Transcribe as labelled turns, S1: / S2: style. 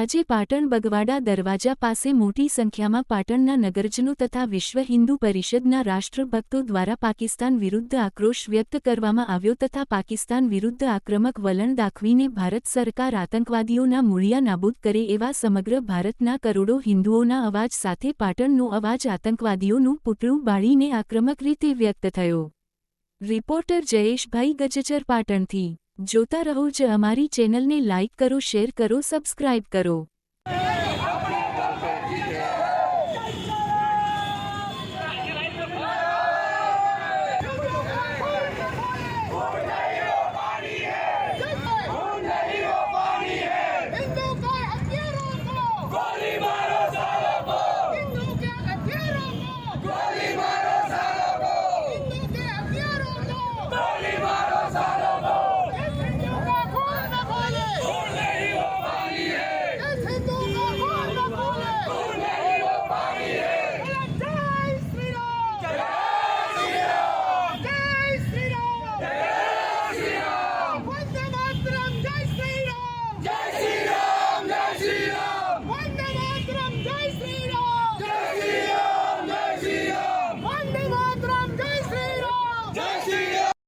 S1: આજે પાટણ બગવાડા દરવાજા પાસે મોટી સંખ્યામાં પાટણના નગરજનો તથા વિશ્વ હિન્દુ પરિષદના રાષ્ટ્રભક્તો દ્વારા પાકિસ્તાન વિરુદ્ધ આક્રોશ વ્યક્ત કરવામાં આવ્યો તથા પાકિસ્તાન વિરુદ્ધ આક્રમક વલણ દાખવીને ભારત સરકાર આતંકવાદીઓના મૂળિયા નાબૂદ કરે એવા સમગ્ર ભારતના કરોડો હિન્દુઓના અવાજ સાથે પાટણનો અવાજ આતંકવાદીઓનું પૂતળું બાળીને આક્રમક રીતે વ્યક્ત થયો. રિપોર્ટર જયેશભાઈ ગજચર પાટણથી જોતા રહો જ અમારી ચેનલને લાઇક કરો શેર કરો સબસ્ક્રાઇબ કરો.